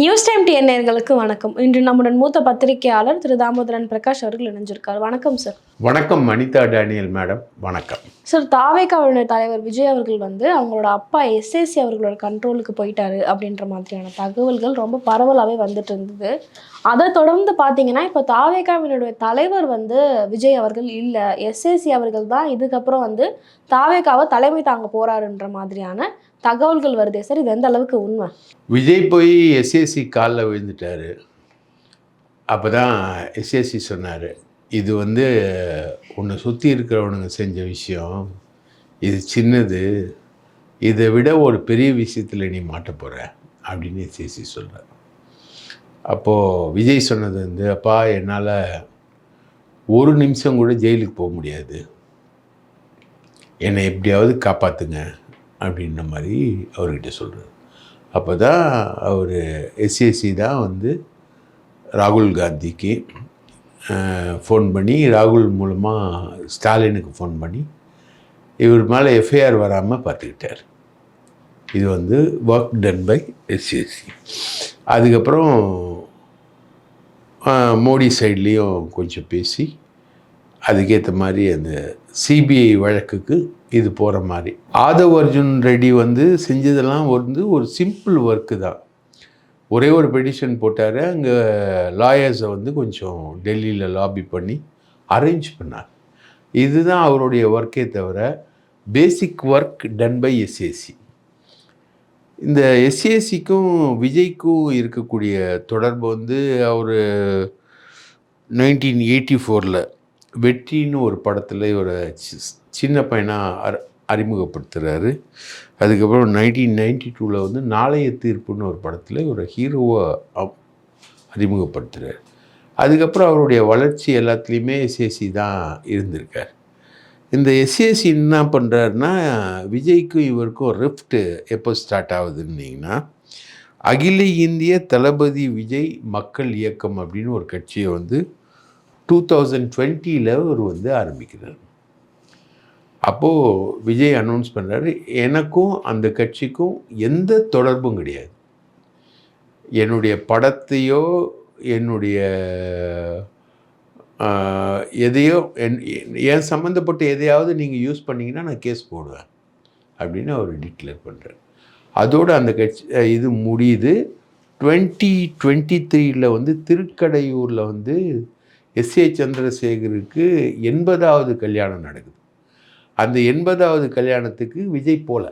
News time TN நேயர்களுக்கு வணக்கம். இன்று நம்முடன் மூத்த பத்திரிகையாளர் திரு தாமோதரன் பிரகாஷ் அவர்கள் இணைஞ்சிருக்கார். வணக்கம் சார் வணக்கம் அனிதா டேனியல் மேடம். வணக்கம். சார் தாவேக்காவினுடைய தலைவர் விஜய் அவர்கள் வந்து அவங்களோட அப்பா எஸ்எஸ்சி அவர்களோட கண்ட்ரோலுக்கு போயிட்டாரு அப்படின்ற மாதிரியான தகவல்கள் ரொம்ப பரவலாகவே வந்துட்டு இருந்தது. அதை தொடர்ந்து பார்த்தீங்கன்னா இப்போ தாவேக்காவினுடைய தலைவர் வந்து விஜய் அவர்கள் இல்லை எஸ்எஸ்சி அவர்கள் தான் இதுக்கப்புறம் வந்து தாவேக்காவை தலைமை தாங்க போறாருன்ற மாதிரியான தகவல்கள் வருதே. சார் இது எந்த அளவுக்கு உண்மை? விஜய் போய் எஸ்எஸ்சி காலில் விழுந்துட்டாரு. அப்போ தான் எஸ்எஸ்சி சொன்னார் இது வந்து உன்னை சுற்றி இருக்கிறவனுங்க செஞ்ச விஷயம் இது சின்னது இதை விட ஒரு பெரிய விஷயத்தில் நீ மாட்ட போகிற அப்படின்னு எஸ்எஸ்சி சொல்கிறார் அப்போது விஜய் சொன்னது வந்து அப்பா என்னால் ஒரு நிமிஷம் கூட ஜெயிலுக்கு போக முடியாது. என்னை எப்படியாவது காப்பாற்றுங்க அப்படின்ற மாதிரி அவர்கிட்ட சொல்கிறார் அப்போ தான் அவர் எஸ்எஸ்சி தான் வந்து ராகுல் காந்திக்கு ஃபோன் பண்ணி ராகுல் மூலமாக ஸ்டாலினுக்கு ஃபோன் பண்ணி இவர் மேலே எஃப்ஐஆர் வராமல் பார்த்துக்கிட்டார். இது வந்து ஒர்க் டன் பை எஸ்சிஎஸ்சி அதுக்கப்புறம் மோடி சைட்லேயும் கொஞ்சம் பேசி அதுக்கேற்ற மாதிரி அந்த சிபிஐ வழக்குக்கு இது போகிற மாதிரி. ஆதவ் அர்ஜுன் ரெட்டி வந்து செஞ்சதெல்லாம் வந்து ஒரு சிம்பிள் ஒர்க்கு தான். ஒரே ஒரு பெடிஷன் போட்டார். அங்கே லாயர்ஸை வந்து கொஞ்சம் டெல்லியில் லாபி பண்ணி அரேஞ்ச் பண்ணார். இதுதான் அவருடைய ஒர்க்கே தவிர basic work done by SAC இந்த எஸ்ஏசிக்கும் விஜய்க்கும் இருக்கக்கூடிய தொடர்பு வந்து அவர் நைன்டீன் எயிட்டி ஃபோரில் வெற்றின்னு ஒரு படத்தில் இவரை சி- சின்ன பையனாக அர அறிமுகப்படுத்துகிறாரு அதுக்கப்புறம் நைன்டீன் நைன்டி டூவில் வந்து நாளைய தீர்ப்புன்னு ஒரு படத்தில் ஒரு ஹீரோவாக அறிமுகப்படுத்துகிறார் அதுக்கப்புறம் அவருடைய வளர்ச்சி எல்லாத்துலேயுமே எஸ்ஏசி தான் இருந்திருக்கார். இந்த எஸ்ஏசி என்ன பண்ணுறாருன்னா விஜய்க்கும் இவருக்கும் ரிஃப்ட்டு எப்போ ஸ்டார்ட் ஆகுதுன்னீங்கன்னா அகில இந்திய தளபதி விஜய் மக்கள் இயக்கம் அப்படின்னு ஒரு கட்சியை வந்து டூ தௌசண்ட் டுவெண்ட்டியில் அவர் வந்து ஆரம்பிக்கிறார். அப்போது விஜய் அனௌன்ஸ் பண்ணுறாரு எனக்கும் அந்த கட்சிக்கும் எந்த தொடர்பும் கிடையாது. என்னுடைய படத்தையோ என்னுடைய எதையோ என் என் சம்மந்தப்பட்ட எதையாவது நீங்கள் யூஸ் பண்ணிங்கன்னா நான் கேஸ் போடுவேன் அப்படின்னு அவர் டிக்ளேர் பண்ணுறார் அதோடு அந்த கட்சி இது முடியுது. டுவெண்ட்டி டுவெண்ட்டி த்ரீயில் வந்து திருக்கடையூரில் வந்து எஸ் ஏ சந்திரசேகருக்கு எண்பதாவது கல்யாணம் நடக்குது. அந்த எண்பதாவது கல்யாணத்துக்கு விஜய் போல.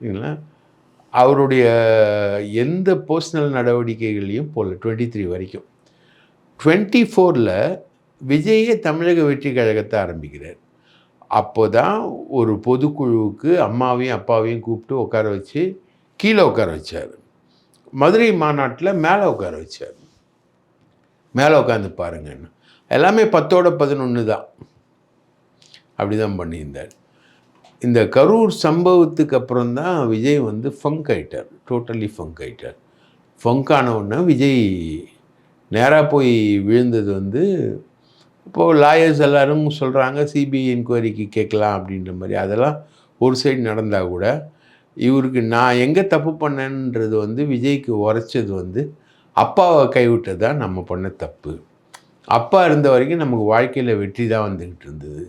சரிங்களா அவருடைய எந்த பர்சனல் நடவடிக்கைகளையும் போல டுவெண்ட்டி த்ரீ வரைக்கும். டுவெண்ட்டி ஃபோரில் விஜயே தமிழக வெற்றி கழகத்தை ஆரம்பிக்கிறார். அப்போ தான் ஒரு பொதுக்குழுவுக்கு அம்மாவையும் அப்பாவையும் கூப்பிட்டு உட்கார வச்சு கீழே உட்கார வச்சார். மதுரை மாநாட்டில் மேலே உட்கார வச்சார். மேலே உட்காந்து பாருங்கன்னு. எல்லாமே பத்தோட பதினொன்று தான். அப்படி தான் பண்ணியிருந்தார். இந்த கரூர் சம்பவத்துக்கு அப்புறம் தான் விஜய் வந்து ஃபங்க் ஆயிட்டார். டோட்டலி ஃபங்க் ஆயிட்டார். ஃபங்க் ஆனவுடனே விஜய் நேராக போய் விழுந்தது வந்து இப்போது லாயர்ஸ் எல்லோரும் சொல்கிறாங்க சிபிஐ என்கொயரிக்கு கேட்கலாம் அப்படின்ற மாதிரி. அதெல்லாம் ஒரு சைடு நடந்தால் கூட இவருக்கு நான் எங்கே தப்பு பண்ணேன்றது வந்து விஜய்க்கு உரைச்சது வந்து அப்பாவை கைவிட்டது தான் நம்ம பண்ண தப்பு? அப்பா இருந்த வரைக்கும் நமக்கு வாழ்க்கையில் வெற்றி தான் வந்துக்கிட்டு இருந்தது.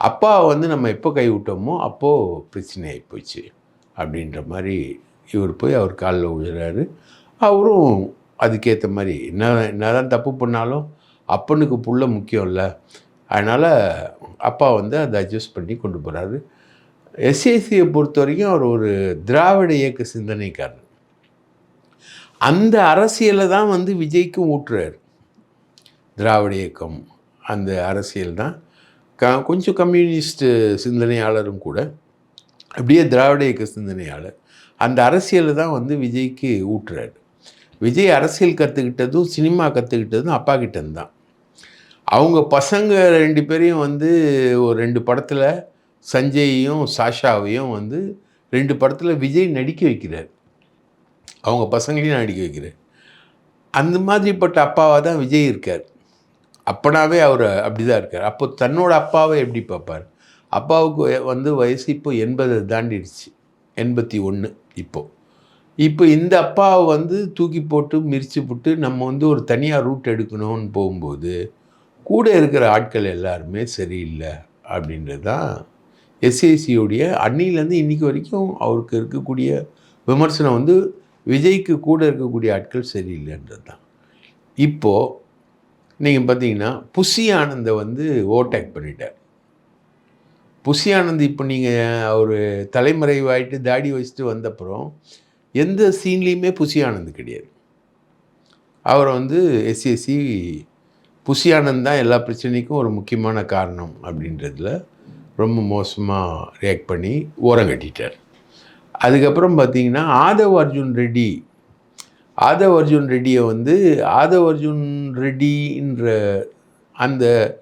அப்பா வந்து நம்ம எப்போ கைவிட்டோமோ அப்போது பிரச்சனை போச்சு. அப்படின்ற மாதிரி இவர் போய் அவர் காலில் விழுறாரு அவரும் அதுக்கேற்ற மாதிரி என்ன என்னதான் தப்பு பண்ணாலும் அப்பனுக்கு புள்ள முக்கியம் இல்லை அதனால் அப்பா வந்து அதை அட்ஜஸ்ட் பண்ணி கொண்டு போகிறாரு எஸ்ஏசியை பொறுத்த வரைக்கும் அவர் ஒரு திராவிட இயக்க சிந்தனைக்காரர். அந்த அரசியலை தான் வந்து விஜய்க்கும் ஊட்டுறாரு. திராவிட இயக்கம் அந்த அரசியல் தான். க கொஞ்சம் கம்யூனிஸ்ட் சிந்தனையாளரும் கூட அப்படியே திராவிட இயக்க சிந்தனையாளர் அந்த அரசியலை தான் வந்து விஜய்க்கு ஊட்டுறாரு. விஜய் அரசியல் கற்றுக்கிட்டதும் சினிமா கற்றுக்கிட்டதும் அப்பா கிட்டேருந்து தான் அவங்க பசங்க ரெண்டு பேரையும் வந்து ஒரு ரெண்டு படத்தில் சஞ்சயையும் சாஷாவையும் வந்து ரெண்டு படத்தில் விஜய் நடிக்க வைக்கிறார். அவங்க பசங்களையும் நான் அடிக்க வைக்கிறேன். அந்த மாதிரிப்பட்ட அப்பாவாக தான் விஜய் இருக்கார். அப்பனாவே அவர் அப்படி தான் இருக்கார். அப்போ தன்னோட அப்பாவை எப்படி பார்ப்பார்? அப்பாவுக்கு வந்து வயசு இப்போ எண்பதை தாண்டிடுச்சு. எண்பத்தி ஒன்று இப்போது இப்போ இந்த அப்பாவை வந்து தூக்கி போட்டு மிரிச்சு போட்டு நம்ம வந்து ஒரு தனியாக ரூட் எடுக்கணும்னு போகும்போது கூட இருக்கிற ஆட்கள் எல்லாருமே சரியில்லை அப்படின்றது தான் எஸ்ஏசியோடைய அன்னிலேருந்து இன்னைக்கு வரைக்கும் அவருக்கு இருக்கக்கூடிய விமர்சனம் வந்து விஜய்க்கு கூட இருக்கக்கூடிய ஆட்கள் சரியில்லைன்றது தான் இப்போது நீங்கள் பார்த்தீங்கன்னா புஷி ஆனந்தை வந்து ஓவர்டேக் பண்ணிட்டார். புஷி ஆனந்த் இப்போ நீங்கள் அவர் தலைமறைவாயிட்டு தாடி வச்சுட்டு வந்தப்புறம் எந்த சீன்லேயுமே புஷி ஆனந்த் கிடையாது. அவரை வந்து எஸ்சிஎஸ்சி புஷி ஆனந்த் தான் எல்லா பிரச்சனைக்கும் ஒரு முக்கியமான காரணம் அப்படின்றதுல ரொம்ப மோசமாக ரியாக்ட் பண்ணி ஓரம் கட்டிட்டார். அதுக்கப்புறம் பார்த்தீங்கன்னா ஆதவ் அர்ஜுன் ரெட்டி. ஆதவ் அர்ஜுன் ரெட்டியை வந்து ஆதவ் அர்ஜுன் ரெட்டின்ற அந்த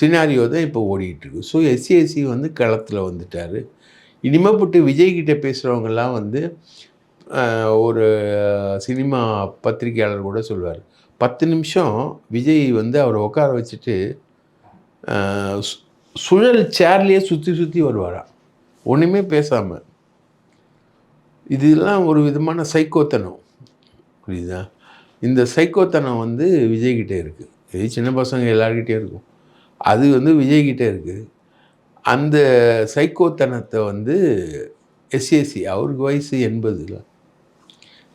சினாரியோ தான் இப்போ ஓடிக்கிட்டுருக்கு. ஸோ எஸ்சிஎஸ்சி வந்து களத்தில் வந்துட்டார். இனிமேப்பட்டு விஜய்கிட்ட பேசுகிறவங்கெல்லாம் வந்து ஒரு சினிமா பத்திரிகையாளர் கூட சொல்வார். பத்து நிமிஷம் விஜய் வந்து அவரை உட்கார வச்சுட்டு சு- சுழல் சேர்லேயே சுற்றி சுற்றி வருவாராம். ஒன்றுமே பேசாமல் இதெல்லாம் ஒரு விதமான சைக்கோத்தனம். புரியுதா? இந்த சைக்கோத்தனம் வந்து விஜய்கிட்டே இருக்குது இது சின்ன பசங்க எல்லார்கிட்டயும் இருக்கும். அது வந்து விஜய்கிட்டே இருக்குது அந்த சைக்கோத்தனத்தை வந்து எஸ்ஏசி அவருக்கு வயசு எண்பதுல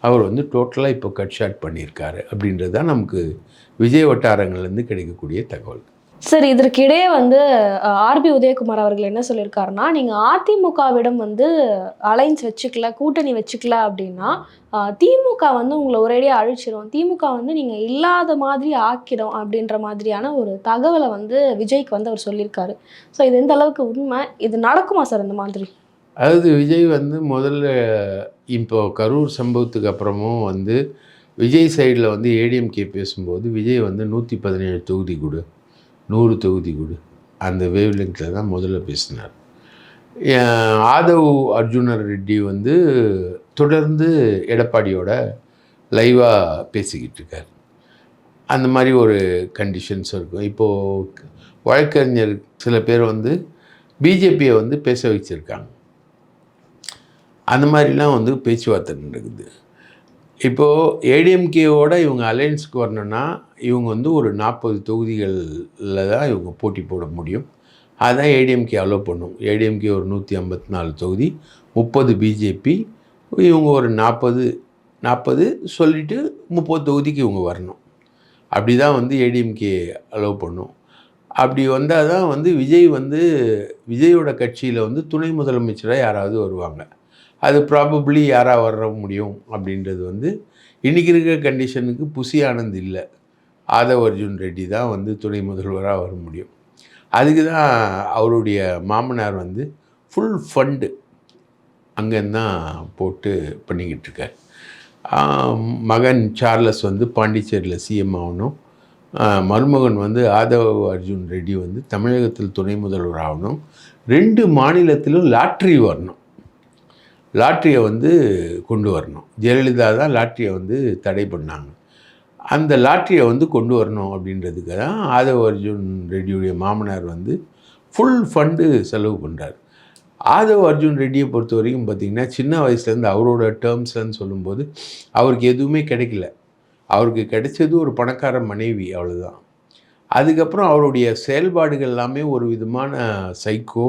அவர் வந்து டோட்டலாக இப்போ கட் ஷாட் பண்ணியிருக்காரு அப்படின்றது தான் நமக்கு விஜய் வட்டாரங்கள்லேருந்து கிடைக்கக்கூடிய தகவல். சார் இதற்கிடையே வந்து ஆர்பி உதயகுமார் அவர்கள் என்ன சொல்லியிருக்காருன்னா நீங்கள் அதிமுகவிடம் வந்து அலைன்ஸ் வச்சுக்கல கூட்டணி வச்சுக்கல அப்படின்னா திமுக வந்து உங்களை ஒரேடியாக அழிச்சிடும் திமுக வந்து நீங்கள் இல்லாத மாதிரி ஆக்கிடும் அப்படின்ற மாதிரியான ஒரு தகவலை வந்து விஜய்க்கு வந்து அவர் சொல்லியிருக்காரு. ஸோ இது எந்த அளவுக்கு உண்மை? இது நடக்குமா சார் இந்த மாதிரி? அதாவது விஜய் வந்து முதல்ல இப்போ கரூர் சம்பவத்துக்கு அப்புறமும் வந்து விஜய் சைடில் வந்து ஏடிஎம்கே பேசும்போது விஜய் வந்து நூற்றி பதினேழு தொகுதி கொடு. நூறு தொகுதி கொடு. அந்த வேவ் லெங்கில் தான் முதல்ல பேசினார். ஆதவ் அர்ஜுனர் ரெட்டி வந்து தொடர்ந்து எடப்பாடியோட லைவாக பேசிக்கிட்டு இருக்கார். அந்த மாதிரி ஒரு கண்டிஷன்ஸ் இருக்கும். இப்போது வழக்கறிஞர் சில பேர் வந்து பிஜேபியை வந்து பேச வச்சுருக்காங்க. அந்த மாதிரிலாம் வந்து பேச்சுவார்த்தை நடக்குது. இப்போது ஏடிஎம்கேவோட இவங்க அலையன்ஸுக்கு வரணும்னா இவங்க வந்து ஒரு நாற்பது தொகுதிகளில் தான் இவங்க போட்டி போட முடியும். அதான் ஏடிஎம்கே அலோவ் பண்ணும். ஏடிஎம்கே ஒரு நூற்றி ஐம்பத்தி நாலு தொகுதி முப்பது பிஜேபி இவங்க ஒரு நாற்பது நாற்பது சொல்லிவிட்டு முப்பது தொகுதிக்கு இவங்க வரணும். அப்படி தான் வந்து ஏடிஎம்கே அலோவ் பண்ணும். அப்படி வந்தால் தான் வந்து விஜய் வந்து விஜயோட கட்சியில் வந்து துணை முதலமைச்சராக யாராவது வருவாங்க. அது ப்ராபப்ளி யாராக வர முடியும் அப்படின்றது வந்து இன்றைக்கி இருக்கிற கண்டிஷனுக்கு புசி ஆனந்த் இல்லை. ஆதவ் அர்ஜுன் ரெட்டி தான் வந்து துணை முதல்வராக வர முடியும். அதுக்கு தான் அவருடைய மாமனார் வந்து ஃபுல் ஃபண்டு அங்கேருந்தான் போட்டு பண்ணிக்கிட்டு இருக்கார். மகன் சார்லஸ் வந்து பாண்டிச்சேரியில் சிஎம் ஆகணும். மருமகன் வந்து ஆதவ் அர்ஜுன் ரெட்டி வந்து தமிழகத்தில் துணை முதல்வர் ஆகணும். ரெண்டு மாநிலத்திலும் லாட்ரி வரணும். லாட்ரியை வந்து கொண்டு வரணும். ஜெயலலிதா தான் லாட்ரியை வந்து தடை பண்ணாங்க. அந்த லாட்ரியை வந்து கொண்டு வரணும் அப்படின்றதுக்கு தான் ஆதவ அர்ஜுன் ரெட்டியுடைய மாமனார் வந்து ஃபுல் ஃபண்டு செலவு பண்ணுறார் ஆதவ் அர்ஜுன் ரெட்டியை பொறுத்த வரைக்கும் பார்த்திங்கன்னா சின்ன வயசுலேருந்து அவரோட டேர்ம்ஸ்லன்னு சொல்லும்போது அவருக்கு எதுவுமே கிடைக்கல. அவருக்கு கிடைச்சது ஒரு பணக்கார மனைவி அவ்வளோதான் அதுக்கப்புறம் அவருடைய செயல்பாடுகள் எல்லாமே ஒரு விதமான சைக்கோ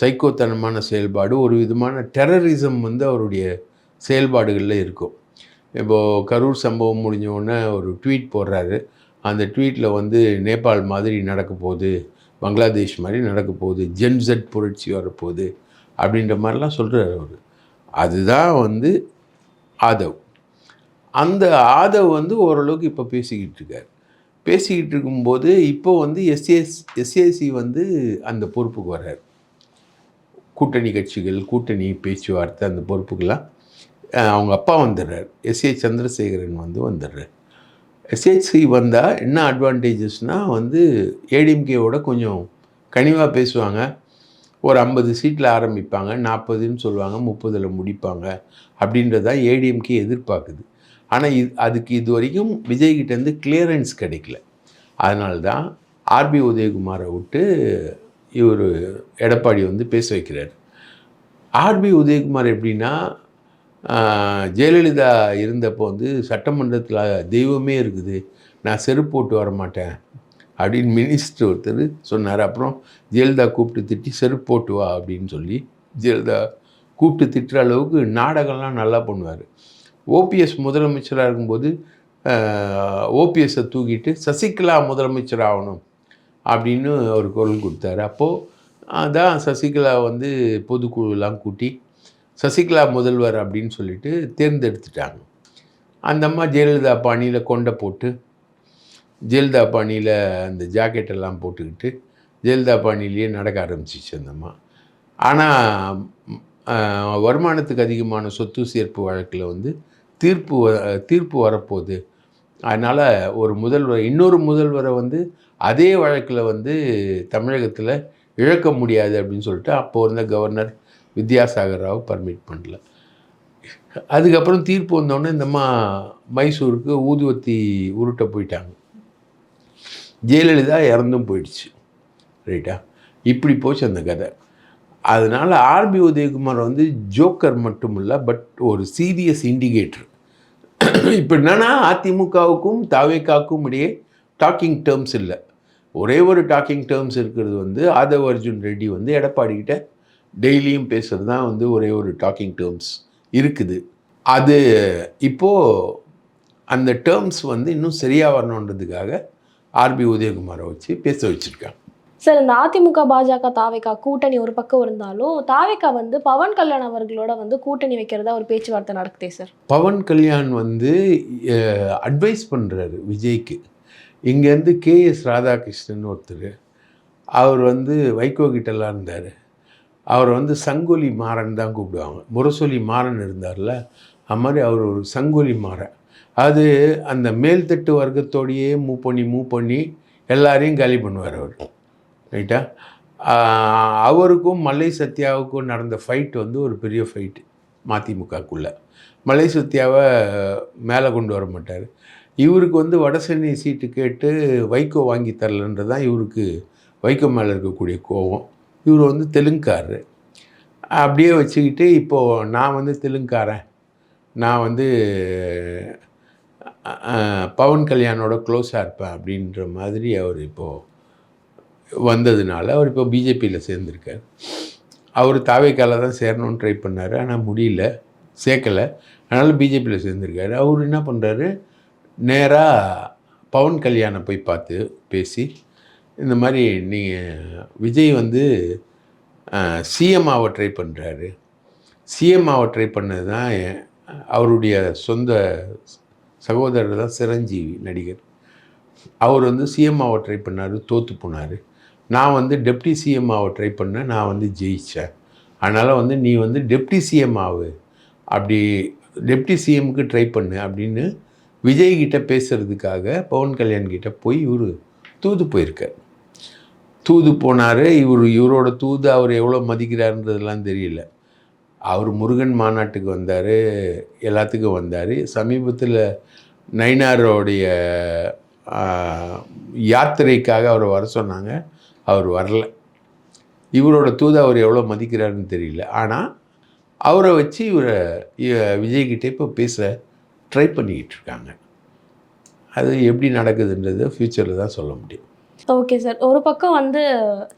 சைக்கோத்தனமான செயல்பாடு ஒரு விதமான டெரரிசம் வந்து அவருடைய செயல்பாடுகளில் இருக்கும். இப்போது கரூர் சம்பவம் முடிஞ்ச உடனே ஒரு ட்வீட் போடுறாரு. அந்த ட்வீட்டில் வந்து நேபாள் மாதிரி நடக்க போகுது பங்களாதேஷ் மாதிரி நடக்க போகுது ஜென்செட் புரட்சி வரப்போகுது அப்படின்ற மாதிரிலாம் சொல்கிறார் அவர். அதுதான் வந்து ஆதவ். அந்த ஆதவ் வந்து ஓரளவுக்கு இப்போ பேசிக்கிட்டு இருக்கார். பேசிக்கிட்டு இருக்கும்போது இப்போ வந்து எஸ்ஏஎஸ் எஸ்ஏசி வந்து அந்த பொறுப்புக்கு வர்றார். கூட்டணி கட்சிகள் கூட்டணி பேச்சுவார்த்தை அந்த பொறுப்புக்கெல்லாம் அவங்க அப்பா வந்துடுறார். எஸ்ஏ சந்திரசேகரன் வந்து வந்துடுறார். எஸ்ஹெச்சி வந்தால் என்ன அட்வான்டேஜஸ்னால் வந்து ஏடிஎம்கேவோட கொஞ்சம் கனிவாக பேசுவாங்க. ஒரு ஐம்பது சீட்டில் ஆரம்பிப்பாங்க. நாற்பதுன்னு சொல்லுவாங்க. முப்பதில் முடிப்பாங்க. அப்படின்றதான் ஏடிஎம்கே எதிர்பார்க்குது. ஆனால் இது அதுக்கு இது வரைக்கும் விஜய்கிட்டேருந்து கிளியரன்ஸ் கிடைக்கல. அதனால தான் ஆர்பி உதயகுமாரை விட்டு இவர் எடப்பாடி வந்து பேச வைக்கிறார். ஆர்பி உதயகுமார் எப்படின்னா ஜெயலலிதா இருந்தப்போ வந்து சட்டமன்றத்தில் தெய்வமே இருக்குது நான் செருப்பு போட்டு வர மாட்டேன் அப்படின்னு மினிஸ்டர் ஒருத்தர் சொன்னார். அப்புறம் ஜெயலலிதா கூப்பிட்டு திட்டி செருப்பு போட்டு வா அப்படின்னு சொல்லி ஜெயலலிதா கூப்பிட்டு திட்டுற அளவுக்கு நாடகம்லாம் நல்லா பண்ணுவார். ஓபிஎஸ் முதலமைச்சராக இருக்கும்போது ஓபிஎஸ்ஸை தூக்கிட்டு சசிகலா முதலமைச்சர் ஆகணும். அப்படின்னு ஒரு குரல் கொடுத்தாரு. அப்போது அதான் சசிகலா வந்து பொதுக்குழுலாம் கூட்டி சசிகலா முதல்வர் அப்படின்னு சொல்லிட்டு தேர்ந்தெடுத்துட்டாங்க. அந்த அம்மா ஜெயலலிதா பாணியில் கொண்டை போட்டு ஜெயலலிதா பாணியில் அந்த ஜாக்கெட்டெல்லாம் போட்டுக்கிட்டு ஜெயலலிதா பாணியிலேயே நடக்க ஆரம்பிச்சிச்சு அந்த அம்மா. ஆனால் வருமானத்துக்கு அதிகமான சொத்து சேர்ப்பு வழக்கில் வந்து தீர்ப்பு வ- தீர்ப்பு வரப்போகுது. அதனால் ஒரு முதல்வர் இன்னொரு முதல்வரை வந்து அதே வழக்கில் வந்து தமிழகத்தில் இழக்க முடியாது அப்படின்னு சொல்லிட்டு அப்போ இருந்த கவர்னர் வித்யாசாகர் ராவ் பர்மிட் பண்ணல. அதுக்கப்புறம் தீர்ப்பு வந்தோடனே இந்தம்மா மைசூருக்கு ஊதுவத்தி உருட்ட போயிட்டாங்க. ஜெயலலிதா இறந்தும் போயிடுச்சு. ரைட்டா? இப்படி போச்சு அந்த கதை. அதனால் ஆர்பி உதயகுமார் வந்து ஜோக்கர் மட்டும் இல்லை பட் ஒரு சீரியஸ் இண்டிகேட்டர். இப்போ என்னன்னா அதிமுகவுக்கும் தாவேக்காவுக்கும் இடையே டாக்கிங் டேர்ம்ஸ் இல்லை. ஒரே ஒரு டாக்கிங் டேர்ம்ஸ் இருக்கிறது வந்து ஆதவ் அர்ஜுன் ரெட்டி வந்து எடப்பாடி கிட்ட டெய்லியும் பேசுகிறது தான் வந்து ஒரே ஒரு டாக்கிங் டேர்ம்ஸ் இருக்குது. அது இப்போது அந்த டேர்ம்ஸ் வந்து இன்னும் சரியாக வரணுன்றதுக்காக ஆர்பி உதயகுமாரை வச்சு பேச வச்சுருக்காங்க. சார் இந்த அதிமுக பாஜக தாவேக்கா கூட்டணி ஒரு பக்கம் இருந்தாலும் தாவேக்கா வந்து பவன் கல்யாண் அவர்களோட வந்து கூட்டணி வைக்கிறதா ஒரு பேச்சுவார்த்தை நடக்குதே சார். பவன் கல்யாண் வந்து அட்வைஸ் பண்ணுறாரு விஜய்க்கு. இங்கேருந்து கேஎஸ் ராதாகிருஷ்ணன் ஒருத்தர் அவர் வந்து வைகோ கிட்டலாம் இருந்தார். அவர் வந்து சங்கொலி மாறன் தான் கூப்பிடுவாங்க. முரசொலி மாறன் இருந்தார்ல அது மாதிரி அவர் ஒரு சங்கொலி மாறன். அது அந்த மேல்தட்டு வர்க்கத்தோடையே மூவ் பண்ணி மூவ் பண்ணி எல்லாரையும் காலி பண்ணுவார் அவர். ரைட்டா அவருக்கும் மல்லை சத்யாவுக்கும் நடந்த ஃபைட் வந்து ஒரு பெரிய ஃபைட்டு மதிமுகக்குள்ளே மலை சத்யாவை மேலே கொண்டு வர மாட்டார். இவருக்கு வந்து வடசென்னை சீட்டு கேட்டு வைகோ வாங்கி தரலன்றது தான் இவருக்கு வைகோ மேலே இருக்கக்கூடிய கோபம். இவர் வந்து தெலுங்குக்காரரு. அப்படியே வச்சுக்கிட்டு இப்போது நான் வந்து தெலுங்காரன் நான் வந்து பவன் கல்யாணோட க்ளோஸாக இருப்பேன் அப்படின்ற மாதிரி அவர் இப்போது வந்ததுனால அவர் இப்போ பிஜேபியில் சேர்ந்துருக்கார். அவர் தாவேக்கால தான் சேரணும்னு ட்ரை பண்ணார். ஆனால் முடியல. சேர்க்கலை. அதனால் பிஜேபியில் சேர்ந்துருக்காரு. அவர் என்ன பண்ணுறாரு நேராக பவன் கல்யாணை போய் பார்த்து பேசி இந்த மாதிரி நீங்கள் விஜய் வந்து சிஎம் ஆக ட்ரை பண்ணுறாரு சிஎம் ஆக ட்ரை பண்ணது தான் அவருடைய சொந்த சகோதரர் தான் சிரஞ்சீவி நடிகர். அவர் வந்து சிஎம் ஆக ட்ரை பண்ணார் தோற்று போனார். நான் வந்து டெப்டி சிஎம் ஆக ட்ரை பண்ணேன் நான் வந்து ஜெயித்தேன் அதனால் வந்து நீ வந்து டெப்டி சிஎம் ஆகு அப்படி டெப்டி சிஎம்க்கு ட்ரை பண்ணு அப்படின்னு விஜய் கிட்ட பேசுகிறதுக்காக பவன் கல்யாண் கிட்ட போய் இவர் தூது போயிருக்கார். தூது போனார் இவர் இவரோட தூது அவர் எவ்வளோ மதிக்கிறாருன்றதெல்லாம் தெரியல. அவர் முருகன் மாநாட்டுக்கு வந்தார் எல்லாத்துக்கும் வந்தார். சமீபத்தில் நைனாரோடைய யாத்திரைக்காக அவரை வர சொன்னாங்க அவர் வரல. இவரோட தூது அவர் எவ்வளோ மதிக்கிறாருன்னு தெரியல. ஆனால் அவரை வச்சு இவரை விஜய்கிட்ட இப்போ பேச ட்ரை பண்ணிக்கிட்டு இருக்காங்க. அது எப்படி நடக்குதுன்றது ஃப்யூச்சரில் தான் சொல்ல முடியும். ஓகே சார் ஒரு பக்கம் வந்து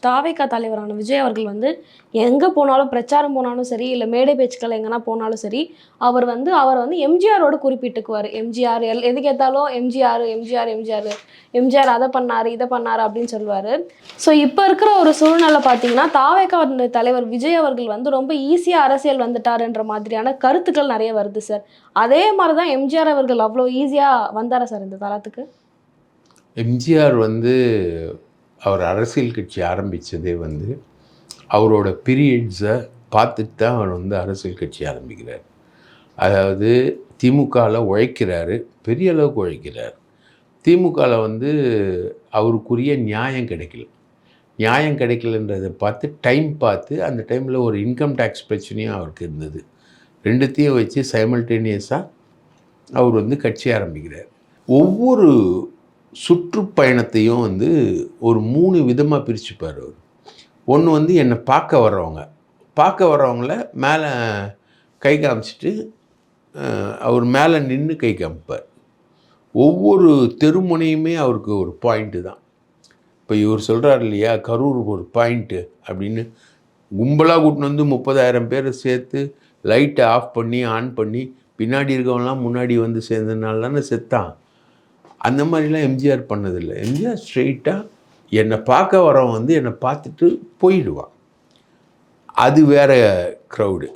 தாவேக்கா தலைவரான விஜய் அவர்கள் வந்து எங்கே போனாலும் பிரச்சாரம் போனாலும் சரி இல்லை மேடை பேச்சுக்கள் எங்கன்னா போனாலும் சரி அவர் வந்து அவர் வந்து எம்ஜிஆரோட குறிப்பிட்டுக்குவார். எம்ஜிஆர் எல் எது கேட்டாலும் எம்ஜிஆர் எம்ஜிஆர் எம்ஜிஆர் எம்ஜிஆர் அதை பண்ணார் இதை பண்ணார் அப்படின்னு சொல்லுவார். ஸோ இப்போ இருக்கிற ஒரு சூழ்நிலை பார்த்தீங்கன்னா தாவேக்கா தலைவர் விஜய் அவர்கள் வந்து ரொம்ப ஈஸியாக அரசியல் வந்துட்டாருன்ற மாதிரியான கருத்துக்கள் நிறைய வருது சார் அதே மாதிரி தான் எம்ஜிஆர் அவர்கள் அவ்வளோ ஈஸியாக வந்தாரா சார் இந்த தளத்துக்கு எம்ஜிஆர் வந்து அவர் அரசியல் கட்சி ஆரம்பித்ததே வந்து அவரோட பீரியட்ஸை பார்த்துட்டு தான் அவர் வந்து அரசியல் கட்சி ஆரம்பிக்கிறார். அதாவது திமுகவில் உழைக்கிறாரு பெரிய அளவுக்கு உழைக்கிறார். திமுகவில் வந்து அவருக்குரிய நியாயம் கிடைக்கல. நியாயம் கிடைக்கலன்றதை பார்த்து டைம் பார்த்து அந்த டைமில் ஒரு இன்கம் டேக்ஸ் பிரச்சனையும் அவருக்கு இருந்தது. ரெண்டுத்தையும் வச்சு சைமல்டேனியஸாக அவர் வந்து கட்சி ஆரம்பிக்கிறார். ஒவ்வொரு சுற்றுப்பயணத்தையும் வந்து ஒரு மூணு விதமாக பிரிச்சுப்பார் அவர். ஒன்று வந்து என்னை பார்க்க வர்றவங்க. பார்க்க வர்றவங்கள மேலே கை காமிச்சிட்டு அவர் மேலே நின்று கை காமிப்பார். ஒவ்வொரு தெருமுனையுமே அவருக்கு ஒரு பாயிண்ட்டு தான். இப்போ இவர் சொல்கிறார் இல்லையா கரூர் ஒரு பாயிண்ட்டு அப்படின்னு. கும்பலாக கூட்டின்னு வந்து முப்பதாயிரம் பேரை சேர்த்து லைட்டை ஆஃப் பண்ணி ஆன் பண்ணி பின்னாடி இருக்கவங்களாம் முன்னாடி வந்து சேர்ந்ததுனால தானே செத்தான். அந்த மாதிரிலாம் எம்ஜிஆர் பண்ணதில்லை. எம்ஜிஆர் ஸ்ட்ரெயிட்டாக என்னை பார்க்க வரவன் வந்து என்னை பார்த்துட்டு போயிடுவான். அது வேற க்ரௌடு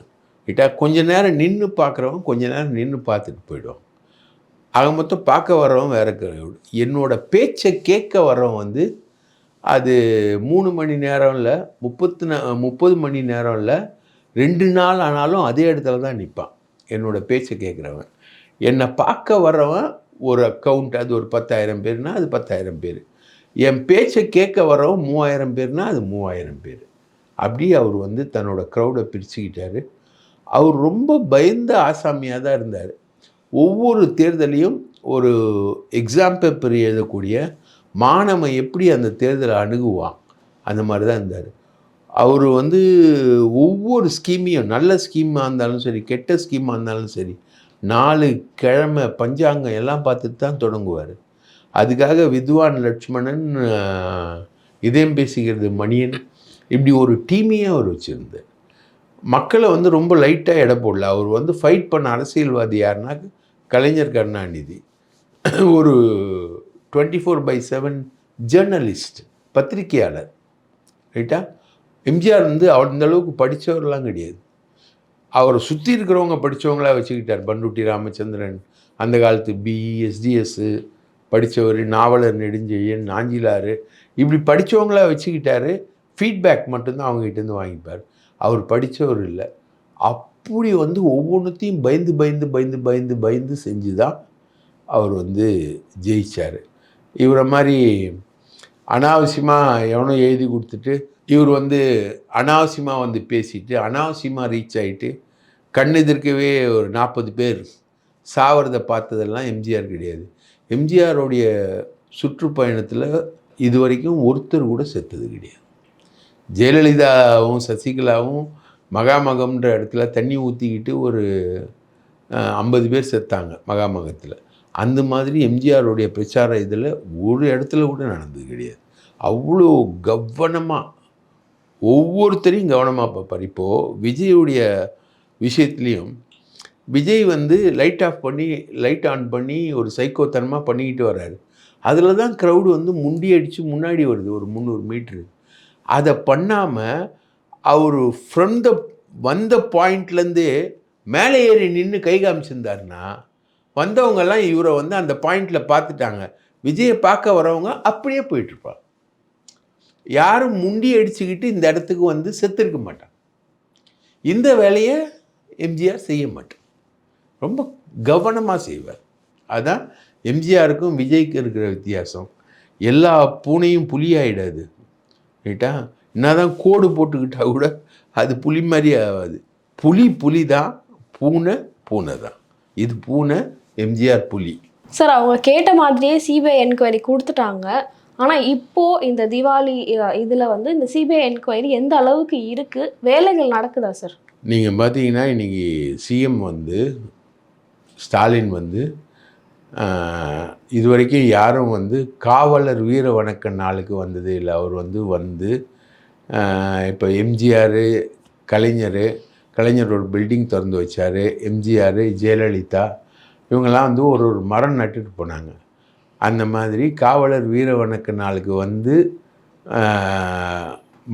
கிட்டா கொஞ்ச நேரம் நின்று பார்க்குறவன் கொஞ்ச நேரம் நின்று பார்த்துட்டு போயிடுவான். ஆக மொத்தம் பார்க்க வரவன் வேறு க்ரௌடு என்னோட பேச்சை கேட்க வரவன் வந்து அது மூணு மணி நேரம் இல்லை முப்பத்து நா முப்பது மணி நேரம் இல்லை ரெண்டு நாள் ஆனாலும் அதே இடத்துல தான் நிற்பான் என்னோடய பேச்சை கேட்குறவன். என்னை பார்க்க வர்றவன் ஒரு அக்கௌண்ட் அது ஒரு பத்தாயிரம் பேர்னா அது பத்தாயிரம் பேர். என் பேச்சை கேட்க வரவும் மூவாயிரம் பேர்னா அது மூவாயிரம் பேர். அப்படி அவர் வந்து தன்னோட க்ரௌடை பிரிச்சுக்கிட்டார். அவர் ரொம்ப பயந்த ஆசாமியாக தான் இருந்தார். ஒவ்வொரு தேர்தலையும் ஒரு எக்ஸாம் பேப்பர் எழுதக்கூடிய மாணவன் எப்படி அந்த தேர்தலை அணுகுவான்? அந்த மாதிரி தான் இருந்தார். அவர் வந்து ஒவ்வொரு ஸ்கீமையும் நல்ல ஸ்கீமாக இருந்தாலும் சரி கெட்ட ஸ்கீமாக இருந்தாலும் சரி நாலு கிழமை பஞ்சாங்கம் எல்லாம் பார்த்துட்டு தான் தொடங்குவார். அதுக்காக வித்வான் லட்சுமணன் இதயம் பேசுகிறது மணியன் இப்படி ஒரு டீமையே அவர் வச்சுருந்தார். மக்களை வந்து ரொம்ப லைட்டாக எடை போடல. அவர் வந்து ஃபைட் பண்ண அரசியல்வாதி யாருன்னா கலைஞர் கருணாநிதி. ஒரு twenty four by seven journalist பத்திரிகையாளர் ரைட்டா எம்ஜிஆர் வந்து அந்தளவுக்கு படித்தவர்லாம் கிடையாது. அவரை சுற்றி இருக்கிறவங்க படித்தவங்களா வச்சுக்கிட்டார். பண்ருட்டி ராமச்சந்திரன் அந்த காலத்து பிஇஎஸ்டிஎஸ்ஸு படித்தவர் நாவலர் நெடுஞ்செழியன் நாஞ்சிலாறு இப்படி படித்தவங்களா வச்சுக்கிட்டாரு. ஃபீட்பேக் மட்டும்தான் அவங்ககிட்டேருந்து வாங்கிப்பார். அவர் படித்தவர் இல்லை. அப்படி வந்து ஒவ்வொன்றுத்தையும் பயந்து பயந்து பயந்து பயந்து பயந்து செஞ்சு தான் அவர் வந்து ஜெயிச்சார். இவரை மாதிரி அனாவசியமாக எவனோ எழுதி கொடுத்துட்டு இவர் வந்து அனாவசியமாக வந்து பேசிட்டு அனாவசியமாக ரீச் ஆகிட்டு கண்ணெதிர்க்கவே ஒரு நாற்பது பேர். சாவறதை பார்த்ததெல்லாம் எம்ஜிஆர் கிடையாது. எம்ஜிஆருடைய சுற்றுப்பயணத்தில் இது வரைக்கும் ஒருத்தர் கூட செத்தது கிடையாது. ஜெயலலிதாவும் சசிகலாவும் மகாமகம்ன்ற இடத்துல தண்ணி ஊற்றிக்கிட்டு ஒரு ஐம்பது பேர் செத்தாங்க மகாமகத்தில். அந்த மாதிரி எம்ஜிஆருடைய பிரச்சார இதில் ஒரு இடத்துல கூட நடந்தது கிடையாது. அவ்வளோ கவனமாக ஒவ்வொருத்தரையும் கவனமாக பார்ப்பார். இப்போது விஜயுடைய விஷயத்துலேயும் விஜய் வந்து லைட் ஆஃப் பண்ணி லைட் ஆன் பண்ணி ஒரு சைக்கோத்தனமாக பண்ணிக்கிட்டு வர்றாரு. அதில் தான் க்ரௌடு வந்து முண்டி அடித்து முன்னாடி வருது ஒரு முந்நூறு மீட்ரு அதை பண்ணாமல் அவர் ஃப்ரம் த வந்த பாயிண்ட்லேருந்து மேலே ஏறி நின்று கை காமிச்சிருந்தாருன்னா வந்தவங்கெல்லாம் இவரை வந்து அந்த பாயிண்டில் பார்த்துட்டாங்க. விஜயை பார்க்க வரவங்க அப்படியே போயிட்டுருப்பாங்க. யாரும் முண்டி அடிச்சுக்கிட்டு இந்த இடத்துக்கு வந்து செத்துருக்க மாட்டாங்க. இந்த வேலையை எம்ஜிஆர் செய்ய மாட்டார். ரொம்ப கவனமாக செய்வார். அதுதான் எம்ஜிஆருக்கும் விஜய்க்கு இருக்கிற வித்தியாசம். எல்லா பூனையும் புலியாயிடாது. ரைட்டா? என்னதான் கோடு போட்டுக்கிட்டால் கூட அது புலி மாதிரி ஆகாது. புலி புலி தான் பூனை பூனை தான் இது பூனை எம்ஜிஆர் புலி. சார் அவங்க கேட்ட மாதிரியே சிபிஐ என்கொயரி கொடுத்துட்டாங்க. ஆனால் இப்போது இந்த திவாலி இதில் வந்து இந்த சிபிஐ என்கொயரி எந்த அளவுக்கு இருக்குது வேலைகள் நடக்குதா சார்? நீங்கள் பார்த்தீங்கன்னா இன்றைக்கி சிஎம் வந்து ஸ்டாலின் வந்து இதுவரைக்கும் இது வரைக்கும் யாரும் வந்து காவலர் வீர வணக்க நாளுக்கு வந்ததே இல்லை. அவர் வந்து வந்து இப்போ எம்ஜிஆர் கலைஞர் கலைஞர் ஒரு பில்டிங் திறந்து வச்சார். எம்ஜிஆர் ஜெயலலிதா இவங்கெல்லாம் வந்து ஒரு ஒரு மரம் நட்டுட்டு போனாங்க. அந்த மாதிரி காவலர் வீர வணக்க நாளுக்கு வந்து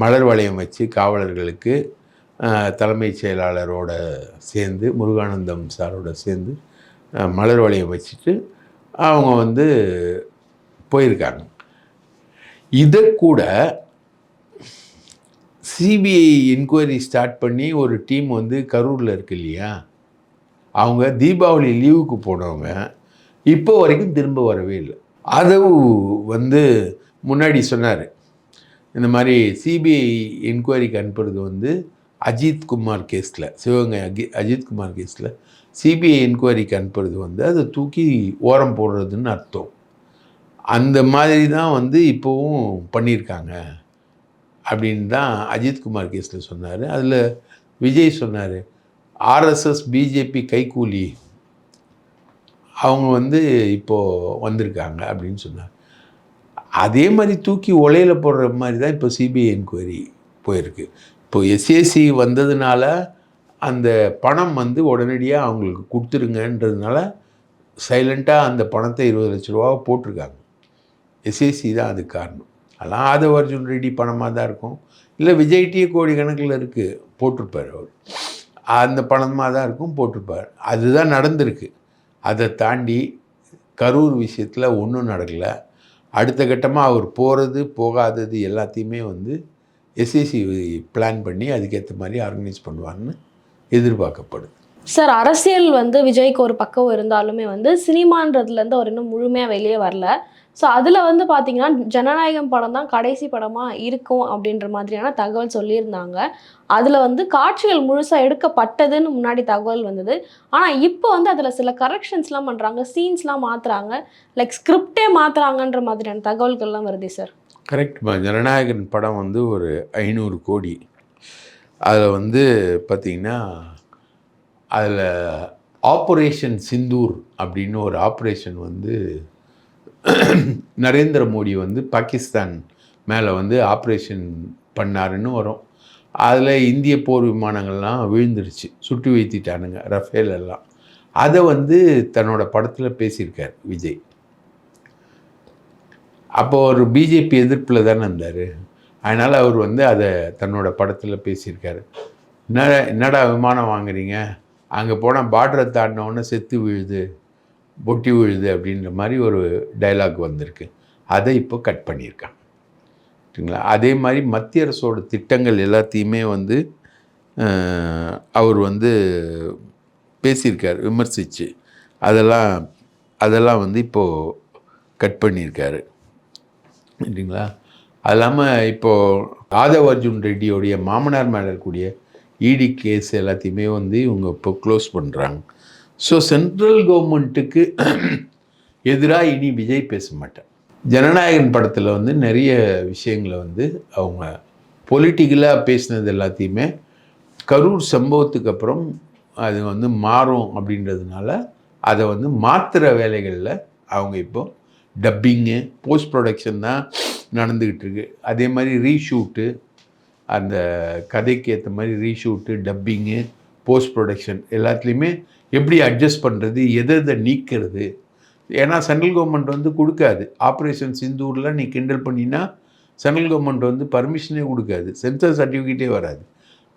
மலர் வளையம் வச்சு காவலர்களுக்கு தலைமைச் செயலாளரோட சேர்ந்து முருகானந்தம் சாரோட சேர்ந்து மலர் வளையம் வச்சுட்டு அவங்க வந்து போயிருக்காங்க. இதை கூட சிபிஐ என்கொயரி ஸ்டார்ட் பண்ணி ஒரு டீம் வந்து கரூரில் இருக்கு இல்லையா? அவங்க தீபாவளி லீவுக்கு போனவங்க இப்போ வரைக்கும் திரும்ப வரவே இல்லை. அதவு வந்து முன்னாடி சொன்னார். இந்த மாதிரி சிபிஐ என்கொயரிக்கு அனுப்புறது வந்து அஜித் குமார் கேஸில் சிவகங்கை அஜி அஜித் குமார் கேஸில் சிபிஐ என்கொயரிக்கு அனுப்புறது வந்து அதை தூக்கி ஓரம் போடுறதுன்னு அர்த்தம். அந்த மாதிரி தான் வந்து இப்போவும் பண்ணியிருக்காங்க அப்படின்னு தான் அஜித்குமார் கேஸில் சொன்னார். அதில் விஜய் சொன்னார் ஆர்எஸ்எஸ் பிஜேபி கைக்கூலி அவங்க வந்து இப்போது வந்திருக்காங்க அப்படின்னு சொன்னார். அதே மாதிரி தூக்கி ஒலையில் போடுற மாதிரி தான் இப்போ சிபிஐ என்கொயரி போயிருக்கு. இப்போ எஸ்ஏசி வந்ததுனால அந்த பணம் வந்து உடனடியாக அவங்களுக்கு கொடுத்துருங்கன்றதுனால சைலண்ட்டாக அந்த பணத்தை இருபது லட்ச ரூபா போட்டிருக்காங்க. எஸ்ஏசி தான் அதுக்கு காரணம். அதெல்லாம் ஆதவ அர்ஜுன் ரெட்டி பணமாக தான் இருக்கும். இல்லை விஜய்டியே கோடி கணக்கில் இருக்குது போட்டிருப்பார் அவர். அந்த பணமாக தான் இருக்கும் போட்டிருப்பார். அதுதான் நடந்திருக்கு. அதை தாண்டி கரூர் விஷயத்தில் ஒன்றும் நடக்கலை. அடுத்த கட்டமாக அவர் போகிறது போகாதது எல்லாத்தையுமே வந்து எஸ்எஸ்சி பிளான் பண்ணி அதுக்கேற்ற மாதிரி ஆர்கனைஸ் பண்ணுவாங்கன்னு எதிர்பார்க்கப்படுது. சார் அரசியல் வந்து விஜய்க்கு ஒரு பக்கம் இருந்தாலுமே வந்து சினிமான்றதுலேருந்து அவர் இன்னும் முழுமையாக வெளியே வரல. ஸோ அதில் வந்து பார்த்தீங்கன்னா ஜனநாயகம் படம் தான் கடைசி படமாக இருக்கும் அப்படின்ற மாதிரியான தகவல் சொல்லியிருந்தாங்க. அதில் வந்து காட்சிகள் முழுசாக எடுக்கப்பட்டதுன்னு முன்னாடி தகவல் வந்தது. ஆனால் இப்போ வந்து அதில் சில கரெக்ஷன்ஸ்லாம் பண்ணுறாங்க சீன்ஸ்லாம் மாற்றுறாங்க லைக் ஸ்கிரிப்டே மாற்றுறாங்கன்ற மாதிரியான தகவல்கள்லாம் வருது சார். கரெக்ட் ஜனநாயகன் படம் வந்து ஒரு ஐநூறு கோடி. அதில் வந்து பார்த்திங்கன்னா அதில் ஆப்ரேஷன் சிந்தூர் அப்படின்னு ஒரு ஆப்ரேஷன் வந்து நரேந்திர மோடி வந்து பாகிஸ்தான் மேலே வந்து ஆப்ரேஷன் பண்ணாருன்னு வரும். அதில் இந்திய போர் விமானங்கள்லாம் விழுந்துருச்சு. சுட்டு வைத்திட்டானுங்க ரஃபேல் எல்லாம். அதை வந்து தன்னோட படத்தில் பேசியிருக்கார் விஜய். அப்போ ஒரு பிஜேபி எதிர்ப்பில் தானே இருந்தார். அதனால் அவர் வந்து அதை தன்னோட படத்தில் பேசியிருக்காரு. என்ன என்னடா விமானம் வாங்குறீங்க? அங்கே போனால் பார்டரை தாண்டினோடனே செத்து விழுது பொட்டி விழுது அப்படின்ற மாதிரி ஒரு டைலாக் வந்திருக்கு. அதை இப்போ கட் பண்ணியிருக்காங்க சரிங்களா? அதே மாதிரி மத்திய அரசோட திட்டங்கள் எல்லாத்தையுமே வந்து அவர் வந்து பேசியிருக்கார் விமர்சித்து அதெல்லாம் அதெல்லாம் வந்து இப்போது கட் பண்ணியிருக்காரு. இல்லைங்களா? அது இல்லாமல் இப்போது ஆதவ் அர்ஜுன் ரெட்டியோடைய மாமனார் மேலே இருக்கக்கூடிய இடி கேஸ் எல்லாத்தையுமே வந்து இவங்க இப்போ க்ளோஸ் பண்ணுறாங்க ஸோ சென்ட்ரல் கவர்மெண்ட்டுக்கு எதிராக இனி விஜய் பேச மாட்டேன் ஜனநாயகன் படத்தில் வந்து நிறைய விஷயங்களை வந்து அவங்க பொலிட்டிக்கலாக பேசினது எல்லாத்தையுமே கரூர் சம்பவத்துக்கு அப்புறம் அது வந்து மாறும் அப்படின்றதுனால அதை வந்து மாற்றுற வேலைகளில் அவங்க இப்போ டப்பிங்கு போஸ்ட் ப்ரொடக்ஷன் தான் நடந்துக்கிட்டு இருக்கு அதே மாதிரி ரீஷூட்டு அந்த கதைக்கு ஏற்ற மாதிரி ரீஷூட்டு டப்பிங்கு போஸ்ட் ப்ரொடக்ஷன் எல்லாத்துலேயுமே எப்படி அட்ஜஸ்ட் பண்ணுறது எதை எதை நீக்கிறது. ஏன்னா சென்ட்ரல் கவர்மெண்ட் வந்து கொடுக்காது. ஆப்ரேஷன் சிந்தூரில் நீ கிண்டல் பண்ணினா சென்ட்ரல் கவர்மெண்ட் வந்து பர்மிஷனே கொடுக்காது. சென்சர் சர்டிஃபிகேட்டே வராது.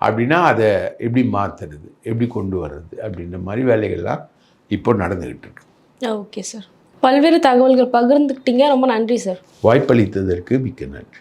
அப்படின்னா அதை எப்படி மாற்றுறது எப்படி கொண்டு வர்றது அப்படின்ற மாதிரி வேலைகள்லாம் இப்போ நடந்துக்கிட்டு இருக்கு ஓகே சார். பல்வேறு தகவல்கள் பகிர்ந்துக்கிட்டீங்க. ரொம்ப நன்றி சார். வாய்ப்பளித்ததற்கு மிக்க நன்றி.